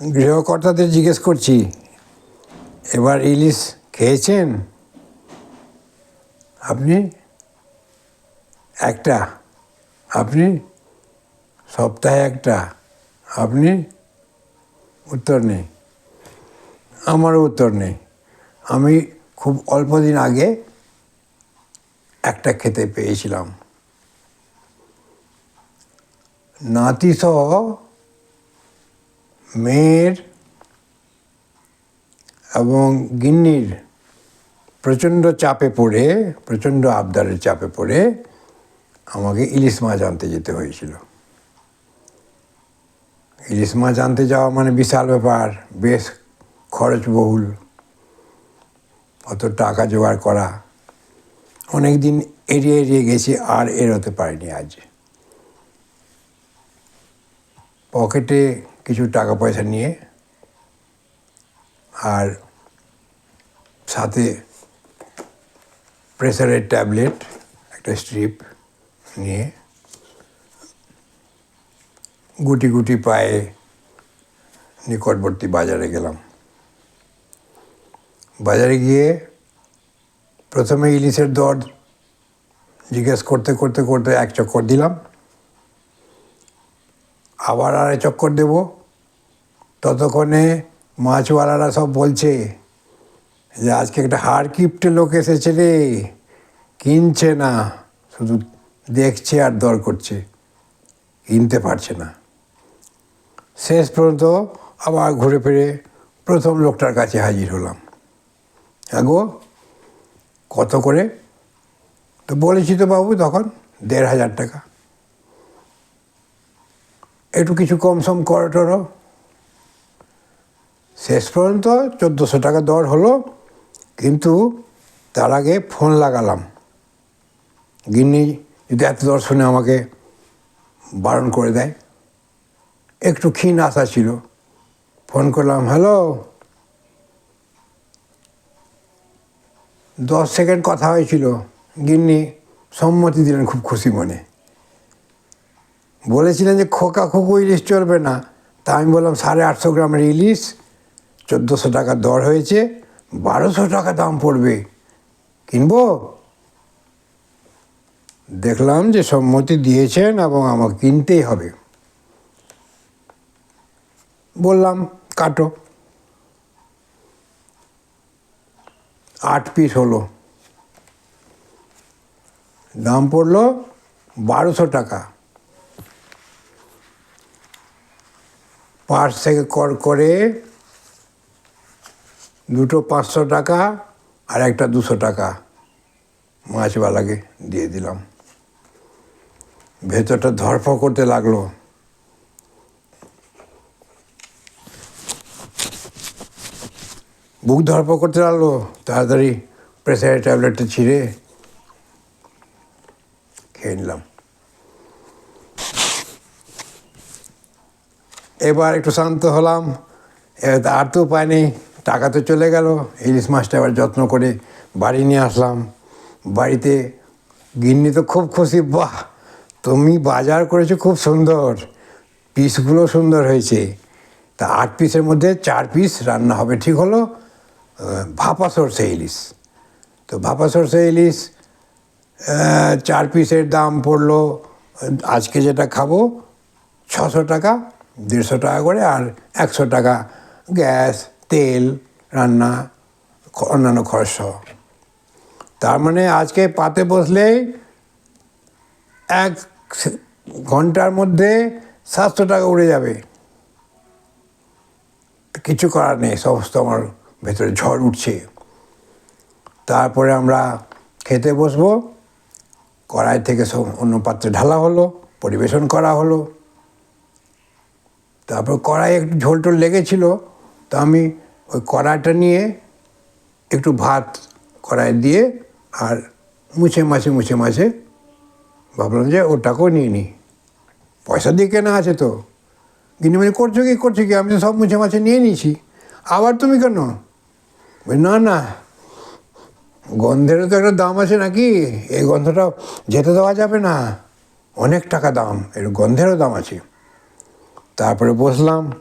গৃহকর্তাদের জিজ্ঞেস করছি, এবার ইলিশ খেয়েছেন? আপনি একটা, আপনি সপ্তাহে একটা, আপনি উত্তর নেই। আমারও উত্তর নেই। আমি খুব অল্প দিন আগে একটা খেতে পেয়েছিলাম। নাতিসহ মেয়ের এবং গিন্নির প্রচণ্ড চাপে পড়ে, প্রচণ্ড আবদারের চাপে পড়ে আমাকে ইলিশ মাছ আনতে যেতে হয়েছিল। ইলিশ মাছ আনতে যাওয়া মানে বিশাল ব্যাপার, বেশ খরচবহুল, অত টাকা জোগাড় করা। অনেক দিন এড়িয়ে এড়িয়ে গেছি, আর এড়োতে পারিনি আজ। পকেটে কিছু টাকা পয়সা নিয়ে আর সাথে প্রেসারের ট্যাবলেট, একটা স্ট্রিপ নিয়ে গুটি গুটি পায়ে নিকটবর্তী বাজারে গেলাম। বাজারে গিয়ে প্রথমে ইলিশের দর জিজ্ঞেস করতে করতে করতে এক চক্কর দিলাম। আবার আড়াই চক্কর দেব। ততক্ষণে মাছওয়ালারা সব বলছে যে আজকে একটা হাড় লোক এসেছে রে। কিনছে না। শুধু দেখছে আর দর করছে। কিনতে পারছে না। শেষ পর্যন্ত আবার ঘুরে ফিরে প্রথম লোকটার কাছে হাজির হলাম। হ্যাঁ গো কত করে? তো বলেছি তো বাবু তখন, দেড় হাজার টাকা। একটু কিছু কম সম করো টরো। শেষ পর্যন্ত চোদ্দোশো টাকা দর হলো, কিন্তু তার আগে ফোন লাগালাম। গিন্নি, যদি এত দর্শনে আমাকে বারণ করে দেয়। একটু ক্ষীণ আশা ছিল। ফোন করলাম, হ্যালো, দশ সেকেন্ড কথা হয়েছিল। গিন্নি, সম্মতি দিলেন খুব খুশি মনে। বলেছিলেন যে খোকা খোকো ইলিশ চলবে না। তা আমি বললাম, সাড়ে আটশো গ্রামের ইলিশ চোদ্দোশো টাকা দর হয়েছে, বারোশো টাকা দাম পড়বে। কিনবো? দেখলাম যে সম্মতি দিয়েছেন এবং আমাকে কিনতেই হবে। বললাম, কাটো। আট পিস হলো। দাম পড়ল বারোশো টাকা। পার্স থেকে কর করে দুটো পাঁচশো টাকা আর একটা দুশো টাকা মাছওয়ালাকে দিয়ে দিলাম। ভেতরটা ধরফ করতে লাগল। বুক ধরফ করতে লাগল, তাড়াতাড়ি প্রেসারের ট্যাবলেটটা ছিঁড়ে খেয়ে নিলাম। এবার একটু শান্ত হলাম, এবার আর তো উপায় নেই। টাকা তো চলে গেল। ইলিশ মাছটা এবার যত্ন করে বাড়ি নিয়ে আসলাম। বাড়িতে গিন্নি তো খুব খুশি, বাহ, তুমি বাজার করেছ খুব সুন্দর, পিসগুলো সুন্দর হয়েছে। তা আট পিসের মধ্যে চার পিস রান্না হবে, ঠিক হলো? ভাপা সরষে ইলিশ। তো ভাপা সরষে ইলিশ চার পিসের দাম পড়ল, আজকে যেটা খাব, ছশো টাকা, দেড়শো টাকা করে আর একশো টাকা গ্যাস। তেল, রান্না, অন্যান্য খরচ সহ তার মানে আজকে পাতে বসলেই এক ঘণ্টার মধ্যে সাতশো টাকা উড়ে যাবে। কিছু করার নেই, সমস্ত আমার ভেতরে ঝড় উঠছে। তারপরে আমরা খেতে বসবো। কড়াই থেকে সব অন্য পাত্রে ঢালা হলো, পরিবেশন করা হলো। তারপর কড়াই একটু ঝোল টোল লেগেছিল, তো আমি ওই কড়াইটা নিয়ে একটু ভাত কড়াই দিয়ে আর মুছে মাছে মুছে মাছে ভাবলাম যে ওটাকেও নিয়ে নিই। পয়সা দিয়ে কেনা আছে তো। গিনি মানে করছ কি করছ কি? আমি তো সব মুছে মাছে নিয়ে নিয়েছি। আবার তুমি কেন? না না। গন্ধেরও তো একটা দাম আছে নাকি? এই গন্ধটা যেতে দেওয়া যাবে না। অনেক টাকা দাম। এর গন্ধেরও দাম আছে। তারপরে বসলাম।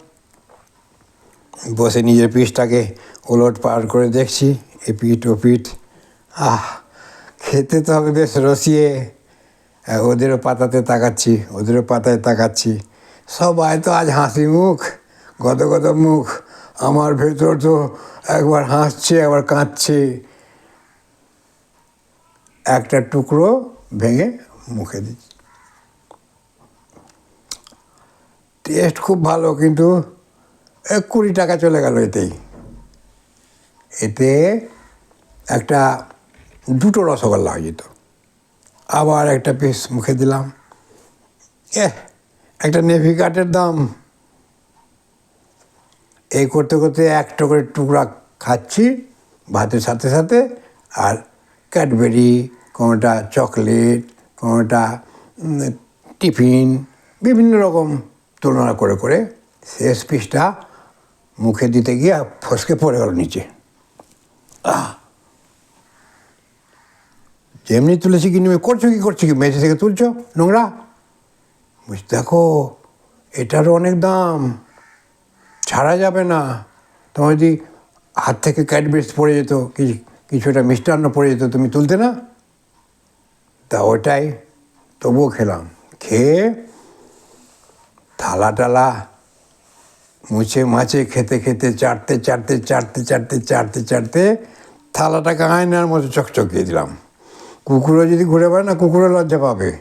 বসে নিজের পিঠটাকে ওলট পার করে দেখছি এ পিঠ ও পিঠ আহ, খেতে তো হবে বেশ রসিয়ে। ওদেরও পাতাতে তাকাচ্ছি, ওদেরও পাতায় তাকাচ্ছি। সবাই তো আজ হাসি মুখ গদ গদ মুখ। আমার ভেতর তো একবার হাসছে একবার কাঁদছে। একটা টুকরো ভেঙে মুখে দিচ্ছি। টেস্ট খুব ভালো, কিন্তু কুড়ি টাকা চলে গেল এতেই। এতে একটা দুটো রসগোল্লা হয়ে যেত। আবার একটা পিস মুখে দিলাম। এ একটা নেভি কাটের দাম। এই করতে করতে একটা করে টুকরা খাচ্ছি ভাতের সাথে সাথে। আর ক্যাডবেরি, কোনোটা চকলেট, কোনোটা টিফিন, বিভিন্ন রকম তুলনা করে করে শেষ পিসটা মুখে দিতে গিয়ে ফসকে পড়ে গেল নিচে! যেমনি তুলেছি কি করছ কি করছ কি? মেঝে থেকে তুলছো? নোংরা? বুঝ দেখো, এটারও অনেক দাম। ছাড়া যাবে না। তোমার যদি হাত থেকে ক্যাডবেরিজ পড়ে যেত কিছু কিছুটা মিষ্টান্ন পড়ে যেত, তুমি তুলতে না? তা ওটাই তবুও খেলাম। খেয়ে থালা টালা মুছে মাছে খেতে খেতে চাটতে চাটতে চাটতে চাটতে চাটতে চাটতে থালাটাকে আয়নার মতো চকচকিয়ে দিলাম। কুকুরও যদি ঘুরে বেড়ায় না, কুকুরও লজ্জা পাবে।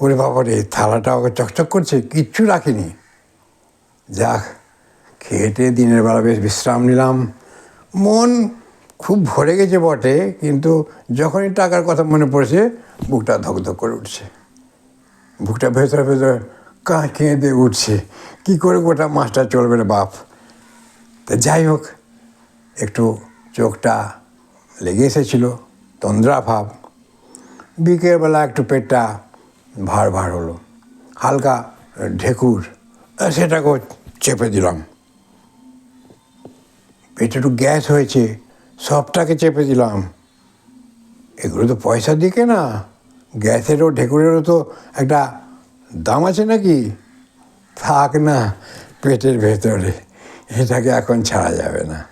ওরে বাবা রে থালাটা ওকে চকচক করছে, কিচ্ছু রাখিনি। যাক, খেটে দিনের বেলা বেশ বিশ্রাম নিলাম। মন খুব ভরে গেছে বটে, কিন্তু যখনই টাকার কথা মনে পড়েছে, বুকটা ধকধক করে উঠছে। বুকটা ভেতরে ভেতরে কেঁদে উঠছে। কী করে গোটা মাছটা চলবে রে বাপ? তা যাই হোক, একটু চোখটা লেগে এসেছিল, তন্দ্রা ভাব। বিকেলবেলা একটু পেটটা ভার ভার হলো। হালকা ঢেকুর সেটাকেও চেপে দিলাম। পেটে একটু গ্যাস হয়েছে, সবটাকে চেপে দিলাম। এগুলো তো পয়সা দিকে না। গ্যাসেরও, ঢেকুরেরও তো একটা দাম আছে নাকি? থাক না পেটের ভেতরে। এটাকে এখন ছাড়া যাবে না।